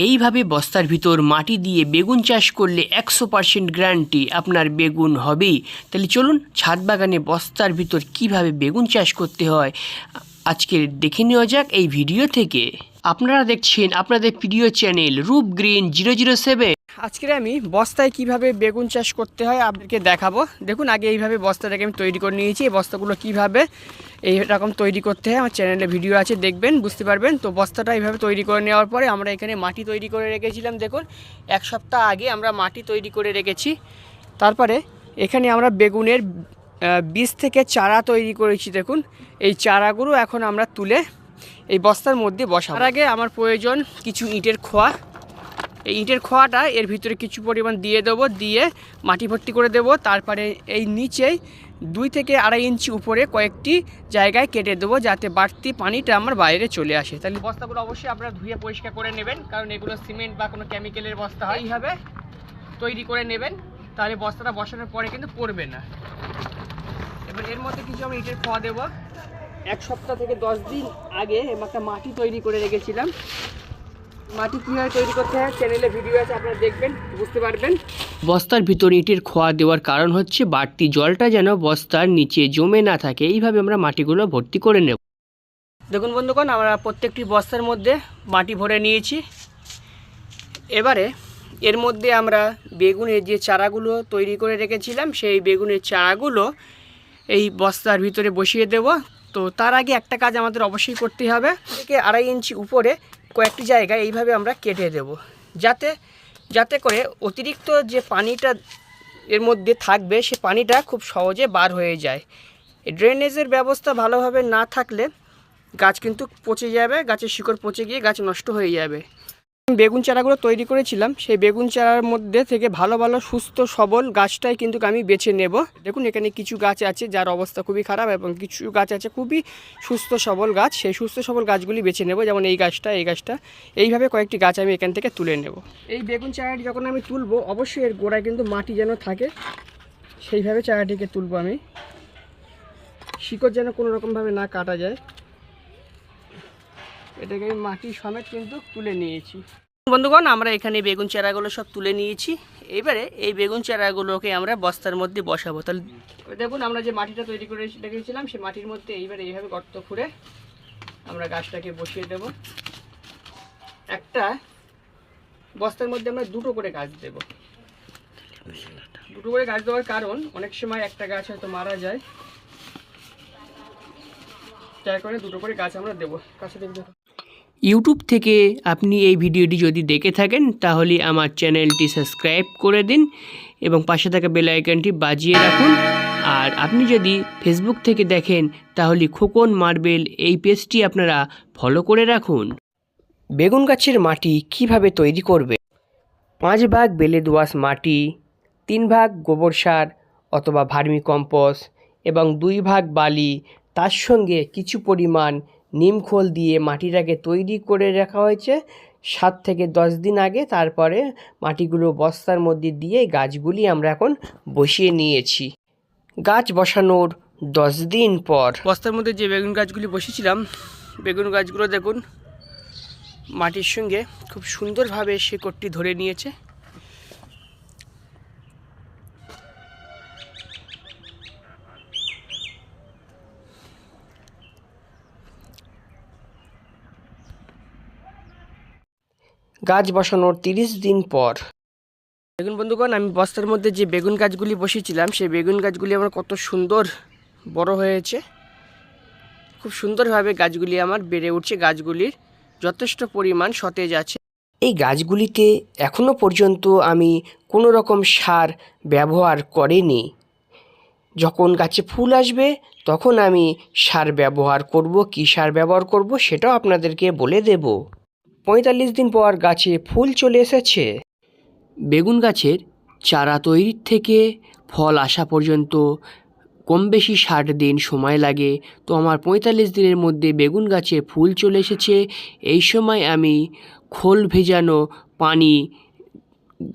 এইভাবে বস্তার ভিতর মাটি দিয়ে বেগুন চাষ করলে একশো পার্সেন্ট গ্যারান্টি আপনার বেগুন হবেই। তাহলে চলুন ছাদ বাগানে বস্তার ভিতর কীভাবে বেগুন চাষ করতে হয়, আজকে দেখে নেওয়া যাক এই ভিডিও থেকে। আপনারা দেখছেন, আপনাদের প্রিয় চ্যানেল রূপ গ্রিন জিরো জিরো সেভেন। আজকে আমি বস্তায় কীভাবে বেগুন চাষ করতে হয় আপনাকে দেখাবো। দেখুন, আগে এইভাবে বস্তাটাকে আমি তৈরি করে নিয়েছি। এই বস্তাগুলো কীভাবে এই রকম তৈরি করতে হয়, আমার চ্যানেলে ভিডিও আছে, দেখবেন, বুঝতে পারবেন। তো বস্তাটা এইভাবে তৈরি করে নেওয়ার পরে আমরা এখানে মাটি তৈরি করে রেখেছিলাম। দেখুন, এক সপ্তাহ আগে আমরা মাটি তৈরি করে রেখেছি। তারপরে এখানে আমরা বেগুনের বীজ থেকে চারা তৈরি করেছি। দেখুন, এই চারাগুলো এখন আমরা তুলে এই বস্তার মধ্যে তার আগে আমার প্রয়োজন কিছু ইটের খোয়া। এই ইটের খোয়াটা, এর ভিতরে কিছু পরিমাণ দিয়ে দেবো, দিয়ে মাটি ভর্তি করে দেবো। তারপরে এই নিচেই দুই থেকে আড়াই ইঞ্চি উপরে কয়েকটি জায়গায় কেটে দেবো যাতে বাড়তি পানিটা আমার বাইরে চলে আসে। তাহলে বস্তাগুলো অবশ্যই আপনারা ধুয়ে পরিষ্কার করে নেবেন, কারণ এগুলো সিমেন্ট বা কোনো কেমিক্যালের বস্তা হয়। এইভাবে তৈরি করে নেবেন, তাহলে বস্তাটা বসানোর পরে কিন্তু পড়বে না। এবার এর মধ্যে কিছু আমি ইটের খোয়া দেবো। এক সপ্তাহ থেকে দশ দিন আগে একটা মাটি তৈরি করে রেখেছিলাম। মাটি কীভাবে তৈরি করতে হয় চ্যানেলে ভিডিও আছে আপনারা দেখবেন বুঝতে পারবেন। বস্তার ভিতরে ইটের খোয়া দেওয়ার কারণ হচ্ছে বাড়তি জলটা যেন বস্তার নিচে জমে না থাকে। এইভাবে আমরা মাটিগুলো ভর্তি করে নেব। দেখুন বন্ধুগণ আমরা প্রত্যেকটি বস্তার মধ্যে মাটি ভরে নিয়েছি। এবারে এর মধ্যে আমরা বেগুনের যে চারাগুলো তৈরি করে রেখেছিলাম সেই বেগুনের চারাগুলো এই বস্তার ভিতরে বসিয়ে দেব। তো তার আগে একটা কাজ আমাদের অবশ্যই করতে হবে। থেকে আড়াই ইঞ্চি উপরে কয়েকটি জায়গায় এইভাবে আমরা কেটে দেব। যাতে যাতে করে অতিরিক্ত যে পানিটা এর মধ্যে থাকবে, সে পানিটা খুব সহজে বার হয়ে যায়। ড্রেনেজের ব্যবস্থা ভালোভাবে না থাকলে গাছ কিন্তু পচে যাবে, গাছের শিকড় পচে গিয়ে গাছ নষ্ট হয়ে যাবে। বেগুন চারাগুলো তৈরি করেছিলাম, সেই বেগুন চারার মধ্যে থেকে ভালো ভালো, সুস্থ, সবল গাছটাই কিন্তু আমি বেছে নেব। দেখুন, এখানে কিছু গাছ আছে যার অবস্থা খুবই খারাপ এবং কিছু গাছ আছে খুবই সুস্থ, সবল গাছ। সেই সুস্থ, সবল গাছগুলি বেছে নেব, যেমন এই গাছটা এই গাছটা। এইভাবে কয়েকটি গাছ আমি এখান থেকে তুলে নেব। এই বেগুন চারাটি যখন আমি তুলবো, অবশ্যই এর গোড়ায় কিন্তু মাটি যেন থাকে, সেইভাবে চারাটিকে তুলবো আমি। শিকড় যেন কোনো রকমভাবে না কাটা যায়। এটাকে আমি মাটি সমেত কিন্তু তুলে নিয়েছি। বন্ধুগণ, আমরা এখানে বেগুন চারাগুলো সব তুলে নিয়েছি। এবারে এই বেগুন চারাগুলোকে আমরা বস্তার মধ্যে বসাবো। তাহলে দেখুন, আমরা যে মাটিটা তৈরি করে রেখেছিলাম, সেই মাটির মধ্যে এইবারে এইভাবে গর্ত খুঁড়ে আমরা গাছটাকে বসিয়ে দেব। একটা বস্তার মধ্যে আমরা দুটো করে গাছ দেব। দুটো করে গাছ দেওয়ার কারণ, অনেক সময় একটা গাছ হয়তো মারা যায়। যার কারণে দুটো করে গাছ আমরা দেবো। কাছে দেখবে ইউটিউব থেকে আপনি এই ভিডিওটি যদি দেখে থাকেন, তাহলে আমার চ্যানেলটি সাবস্ক্রাইব করে দিন এবং পাশে থাকা বেল আইকনটি বাজিয়ে রাখুন। আর আপনি যদি ফেসবুক থেকে দেখেন, তাহলে খোকন মার্বেল এই পেজটি আপনারা ফলো করে রাখুন। বেগুন গাছের মাটি কীভাবে তৈরি করবে? পাঁচ ভাগ বেলে দোআঁশ মাটি, তিন ভাগ গোবর সার অথবা ভার্মি কম্পোস্ট এবং দুই ভাগ বালি, তার সঙ্গে কিছু পরিমাণ নিমখোল দিয়ে মাটিটাকে তৈরি করে রাখা হয়েছে। সাত থেকে দশ দিন আগে তারপরে মাটিগুলো বস্তার মধ্যে দিয়ে গাছগুলি আমরা এখন বসিয়ে নিয়েছি। গাছ বসানোর দশ দিন পর বস্তার মধ্যে যে বেগুন গাছগুলি বসেছিলাম, বেগুন গাছগুলো দেখুন, মাটির সঙ্গে খুব সুন্দরভাবে শেকড়টি ধরে নিয়েছে। গাছ বসানোর তিরিশ দিন পর। বেগুন বন্ধুগণ, আমি বস্তার মধ্যে যে বেগুন গাছগুলি বসিয়েছিলাম, সেই বেগুন গাছগুলি আমার কত সুন্দর বড় হয়েছে। খুব সুন্দরভাবে গাছগুলি আমার বেড়ে উঠছে, গাছগুলির যথেষ্ট পরিমাণ সতেজ আছে। এই গাছগুলিতে এখনও পর্যন্ত আমি কোনো রকম সার ব্যবহার করিনি। যখন গাছে ফুল আসবে, তখন আমি সার ব্যবহার করব, কী সার ব্যবহার করব, সেটাও আপনাদেরকে বলে দেব। পঁয়তাল্লিশ দিন পর গাছে ফুল চলে এসেছে। বেগুন গাছের চারা তৈরির থেকে ফল আসা পর্যন্ত কম বেশি ষাট দিন সময় লাগে। তো আমার পঁয়তাল্লিশ দিনের মধ্যে বেগুন গাছে ফুল চলে এসেছে। এই সময় আমি খোল ভেজানো পানি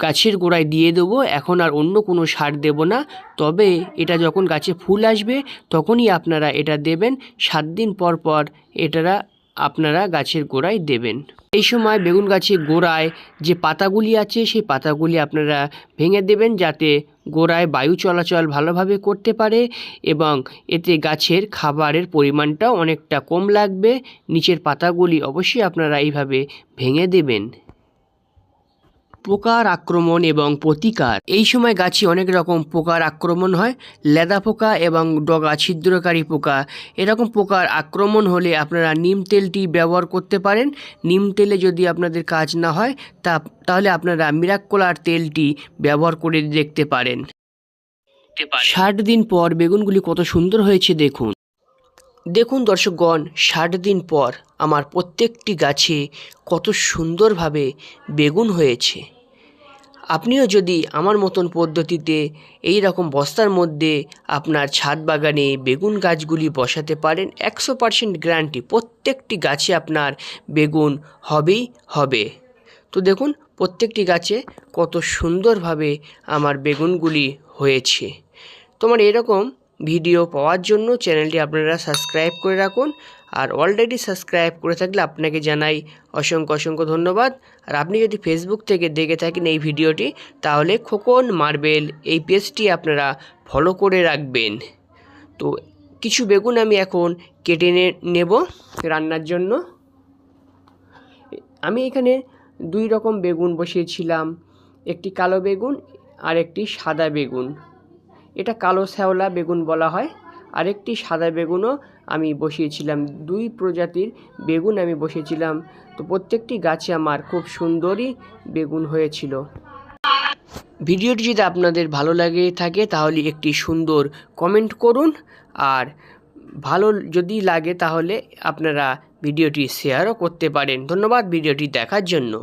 গাছের গোড়ায় দিয়ে দেবো। এখন আর অন্য কোনো সার দেব না। তবে এটা যখন গাছে ফুল আসবে, তখনই আপনারা এটা দেবেন। সাত দিন পর পর এটা আপনারা গাছের গোড়ায় দেবেন। এই সময় বেগুন গাছের গোড়ায় যে পাতাগুলি আছে, সেই পাতাগুলি আপনারা ভেঙে দেবেন যাতে গোড়ায় বায়ু চলাচল ভালোভাবে করতে পারে এবং এতে গাছের খাবারের পরিমাণটাও অনেকটা কম লাগবে। নিচের পাতাগুলি অবশ্যই আপনারা এইভাবে ভেঙে দেবেন। পোকার আক্রমণ এবং প্রতিকার। এই সময় গাছে অনেক রকম পোকার আক্রমণ হয় লেদা পোকা এবং ডগা ছিদ্রকারী পোকা। এরকম পোকার আক্রমণ হলে আপনারা নিম তেলটি ব্যবহার করতে পারেন। নিম তেলে যদি আপনাদের কাজ না হয় তা তাহলে আপনারা মিরাক্কোলার তেলটি ব্যবহার করে দেখতে পারেন। ষাট দিন পর বেগুনগুলি কত সুন্দর হয়েছে দেখুন। দেখুন দর্শকগণ, ষাট দিন পর আমার প্রত্যেকটি গাছে কত সুন্দরভাবে বেগুন হয়েছে। আপনিও যদি আমার মতন পদ্ধতিতে এই রকম বস্তার মধ্যে আপনার ছাদ বাগানে বেগুন গাছগুলি বসাতে পারেন, একশো পার্সেন্ট গ্যারান্টি প্রত্যেকটি গাছে আপনার বেগুন হবেই হবে। তো দেখুন, প্রত্যেকটি গাছে কত সুন্দরভাবে আমার বেগুনগুলি হয়েছে। তোমার এরকম ভিডিও পাওয়ার জন্য চ্যানেলটি আপনারা সাবস্ক্রাইব করে রাখুন আর অলরেডি সাবস্ক্রাইব করে থাকলে আপনাকে জানাই অসংখ্য অসংখ্য ধন্যবাদ। আর আপনি যদি ফেসবুক থেকে দেখে থাকেন এই ভিডিওটি, তাহলে খোকন মার্বেল এই পেজটি আপনারা ফলো করে রাখবেন। তো কিছু বেগুন আমি এখন কেটে নেব রান্নার জন্য। আমি এখানে দুই রকম বেগুন বসিয়েছিলাম, একটি কালো বেগুন আর একটি সাদা বেগুন। এটা কালো শ্যাওলা বেগুন বলা হয়। আরেকটি সাদা বেগুনও আমি বসিয়েছিলাম। দুই প্রজাতির বেগুন আমি বসিয়েছিলাম। তো প্রত্যেকটি গাছে আমার খুব সুন্দরই বেগুন হয়েছিল। ভিডিওটি যদি আপনাদের ভালো লাগে থাকে, তাহলে একটি সুন্দর কমেন্ট করুন। আর ভালো যদি লাগে, তাহলে আপনারা ভিডিওটি শেয়ারও করতে পারেন। ধন্যবাদ ভিডিওটি দেখার জন্য।